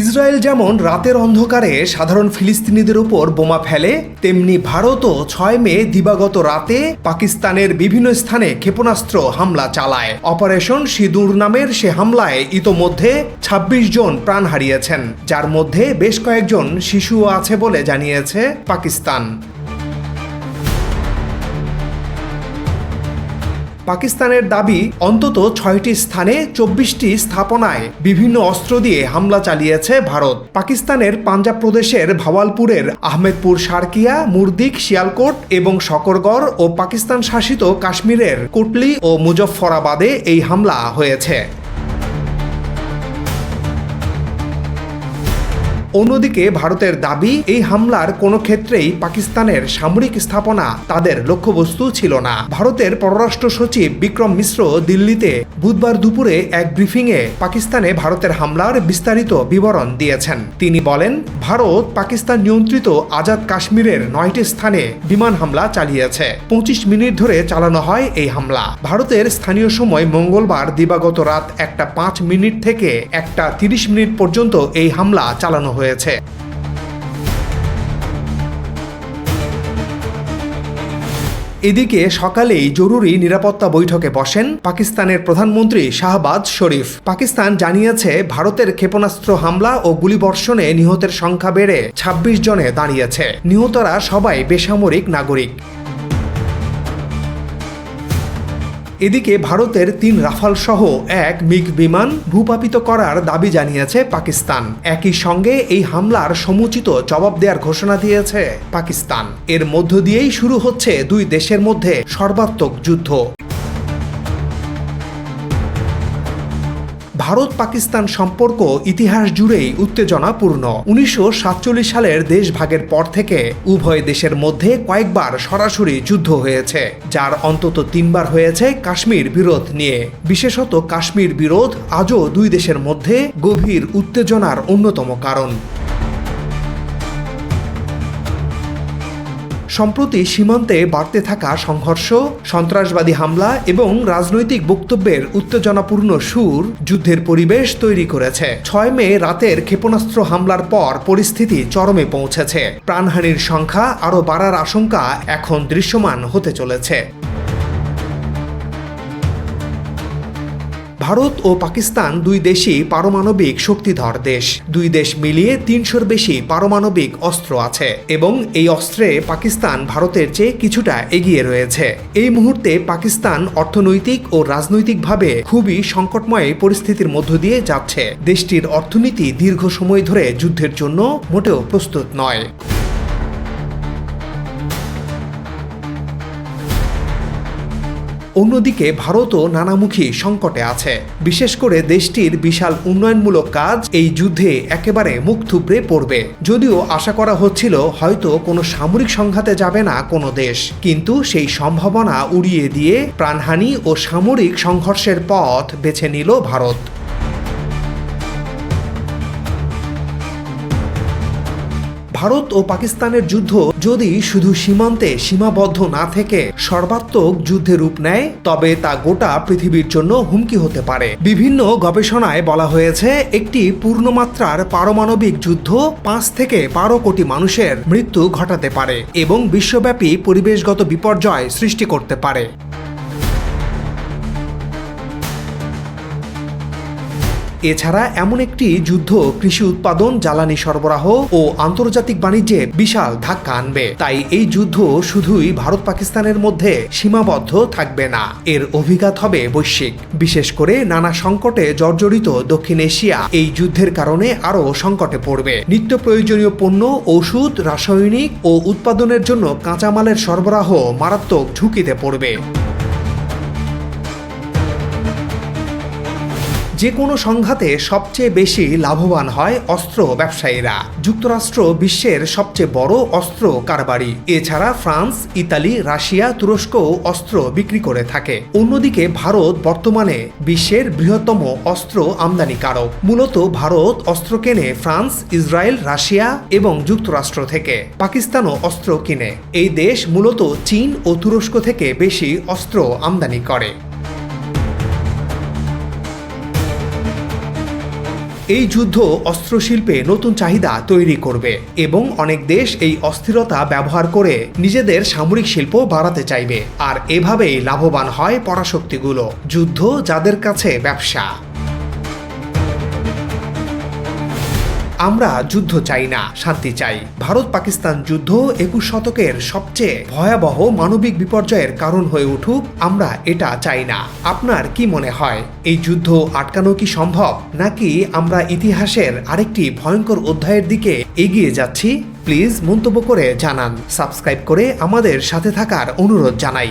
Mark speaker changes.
Speaker 1: Israel যেমন রাতের অন্ধকারে সাধারণ ফিলিস্তিনিদের উপর বোমা ফেলে, তেমনি ভারতও ছয় মে দিবাগত রাতে পাকিস্তানের বিভিন্ন স্থানে ক্ষেপণাস্ত্র হামলা চালায়। অপারেশন সিঁদুর নামের সে হামলায় ইতোমধ্যে ২৬ জন প্রাণ হারিয়েছেন, যার মধ্যে বেশ কয়েকজন শিশুও আছে বলে জানিয়েছে পাকিস্তান। পাকিস্তানের দাবি অন্তত ছয়টি স্থানে চব্বিশটি স্থাপনায় বিভিন্ন অস্ত্র দিয়ে হামলা চালিয়েছে ভারত। পাকিস্তানের পাঞ্জাব প্রদেশের ভাওয়ালপুরের আহমেদপুর, সার্কিয়া, মুরদিক, শিয়ালকোট এবং সকরগড় ও পাকিস্তান শাসিত কাশ্মীরের কোটলি ও মুজফফরাবাদে এই হামলা হয়েছে। অন্যদিকে ভারতের দাবি, এই হামলার কোনো ক্ষেত্রেই পাকিস্তানের সামরিক স্থাপনা তাদের লক্ষ্যবস্তু ছিল না। ভারতের পররাষ্ট্র সচিব বিক্রম মিশ্র দিল্লিতে বুধবার দুপুরে এক ব্রিফিংয়ে পাকিস্তানে ভারতের হামলার বিস্তারিত বিবরণ দিয়েছেন। তিনি বলেন, ভারত পাকিস্তান নিয়ন্ত্রিত আজাদ কাশ্মীরের নয়টি স্থানে বিমান হামলা চালিয়েছে। পঁচিশ মিনিট ধরে চালানো হয় এই হামলা। ভারতের স্থানীয় সময় মঙ্গলবার দিবাগত রাত একটা পাঁচ মিনিট থেকে একটা তিরিশ মিনিট পর্যন্ত এই হামলা চালানো হয়েছে। এদিকে সকালেই জরুরি নিরাপত্তা বৈঠকে বসেন পাকিস্তানের প্রধানমন্ত্রী শাহবাজ শরীফ। পাকিস্তান জানিয়েছে, ভারতের ক্ষেপণাস্ত্র হামলা ও গুলিবর্ষণে নিহতের সংখ্যা বেড়ে ২৬ জনে দাঁড়িয়েছে। নিহতরা সবাই বেসামরিক নাগরিক। এদিকে ভারতের তিন রাফাল সহ এক মিগ বিমান ভূপাপিত করার দাবি জানিয়েছে পাকিস্তান। একই সঙ্গে এই হামলার সমুচিত জবাব দেওয়ার ঘোষণা দিয়েছে পাকিস্তান। এর মধ্য দিয়েই শুরু হচ্ছে দুই দেশের মধ্যে সর্বাত্মক যুদ্ধ। ভারত পাকিস্তান সম্পর্ক ইতিহাস জুড়েই উত্তেজনাপূর্ণ। উনিশশো সাতচল্লিশ সালের দেশভাগের পর থেকে উভয় দেশের মধ্যে কয়েকবার সরাসরি যুদ্ধ হয়েছে, যার অন্তত তিনবার হয়েছে কাশ্মীর বিরোধ নিয়ে। বিশেষত কাশ্মীর বিরোধ আজও দুই দেশের মধ্যে গভীর উত্তেজনার অন্যতম কারণ। সম্প্রতি সীমান্তে বাড়তে থাকা সংঘর্ষ, সন্ত্রাসবাদী হামলা এবং রাজনৈতিক বক্তব্যের উত্তেজনাপূর্ণ সুর যুদ্ধের পরিবেশ তৈরি করেছে। ছয় মে রাতের ক্ষেপণাস্ত্র হামলার পর পরিস্থিতি চরমে পৌঁছেছে। প্রাণহানির সংখ্যা আরও বাড়ার আশঙ্কা এখন দৃশ্যমান হতে চলেছে। ভারত ও পাকিস্তান দুই দেশই পারমাণবিক শক্তিধর দেশ। দুই দেশ মিলিয়ে তিনশোর বেশি পারমাণবিক অস্ত্র আছে এবং এই অস্ত্রে পাকিস্তান ভারতের চেয়ে কিছুটা এগিয়ে রয়েছে। এই মুহূর্তে পাকিস্তান অর্থনৈতিক ও রাজনৈতিকভাবে খুবই সংকটময় পরিস্থিতির মধ্য দিয়ে যাচ্ছে। দেশটির অর্থনীতি দীর্ঘ সময় ধরে যুদ্ধের জন্য মোটেও প্রস্তুত নয়। অন্যদিকে ভারতও নানামুখী সংকটে আছে। বিশেষ করে দেশটির বিশাল উন্নয়নমূলক কাজ এই যুদ্ধে একেবারে মুখ থুবড়ে পড়বে। যদিও আশা করা হচ্ছিল হয়তো কোনো সামরিক সংঘাতে যাবে না কোনো দেশ। কিন্তু সেই সম্ভাবনা উড়িয়ে দিয়ে প্রাণহানি ও সামরিক সংঘর্ষের পথ বেছে নিল ভারত। ভারত ও পাকিস্তানের যুদ্ধ যদি শুধু সীমান্তে সীমাবদ্ধ না থেকে সর্বাত্মক যুদ্ধে রূপ নেয়, তবে তা গোটা পৃথিবীর জন্য হুমকি হতে পারে। বিভিন্ন গবেষণায় বলা হয়েছে, একটি পূর্ণমাত্রার পারমাণবিক যুদ্ধ পাঁচ থেকে বারো কোটি মানুষের মৃত্যু ঘটাতে পারে এবং বিশ্বব্যাপী পরিবেশগত বিপর্যয় সৃষ্টি করতে পারে। এছাড়া এমন একটি যুদ্ধ কৃষি উৎপাদন, জ্বালানি সরবরাহ ও আন্তর্জাতিক বাণিজ্যে বিশাল ধাক্কা আনবে। তাই এই যুদ্ধ শুধুই ভারত পাকিস্তানের মধ্যে সীমাবদ্ধ থাকবে না। এর অভিঘাত হবে বৈশ্বিক। বিশেষ করে নানা সংকটে জর্জরিত দক্ষিণ এশিয়া এই যুদ্ধের কারণে আরও সংকটে পড়বে। নিত্য প্রয়োজনীয় পণ্য, ওষুধ, রাসায়নিক ও উৎপাদনের জন্য কাঁচামালের সরবরাহ মারাত্মক ঝুঁকিতে পড়বে। যে কোনো সংঘাতে সবচেয়ে বেশি লাভবান হয় অস্ত্র ব্যবসায়ীরা। যুক্তরাষ্ট্র বিশ্বের সবচেয়ে বড় অস্ত্র কারবারি। এছাড়া ফ্রান্স, ইতালি, রাশিয়া, তুরস্কও অস্ত্র বিক্রি করে থাকে। অন্যদিকে ভারত বর্তমানে বিশ্বের বৃহত্তম অস্ত্র আমদানিকারক। মূলত ভারত অস্ত্র কেনে ফ্রান্স, ইসরায়েল, রাশিয়া এবং যুক্তরাষ্ট্র থেকে। পাকিস্তানও অস্ত্র কিনে। এই দেশ মূলত চীন ও তুরস্ক থেকে বেশি অস্ত্র আমদানি করে। এই যুদ্ধ অস্ত্রশিল্পে নতুন চাহিদা তৈরি করবে এবং অনেক দেশ এই অস্থিরতা ব্যবহার করে নিজেদের সামরিক শিল্প বাড়াতে চাইবে। আর এভাবেই লাভবান হয় পরাশক্তিগুলো। যুদ্ধ যাদের কাছে ব্যবসা। আমরা যুদ্ধ চাই না, শান্তি চাই। ভারত পাকিস্তান যুদ্ধ একুশ শতকের সবচেয়ে ভয়াবহ মানবিক বিপর্যয়ের কারণ হয়ে উঠুক, আমরা এটা চাই না। আপনার কি মনে হয়, এই যুদ্ধ আটকানো কি সম্ভব, নাকি আমরা ইতিহাসের আরেকটি ভয়ঙ্কর অধ্যায়ের দিকে এগিয়ে যাচ্ছি? প্লিজ মন্তব্য করে জানান। সাবস্ক্রাইব করে আমাদের সাথে থাকার অনুরোধ জানাই।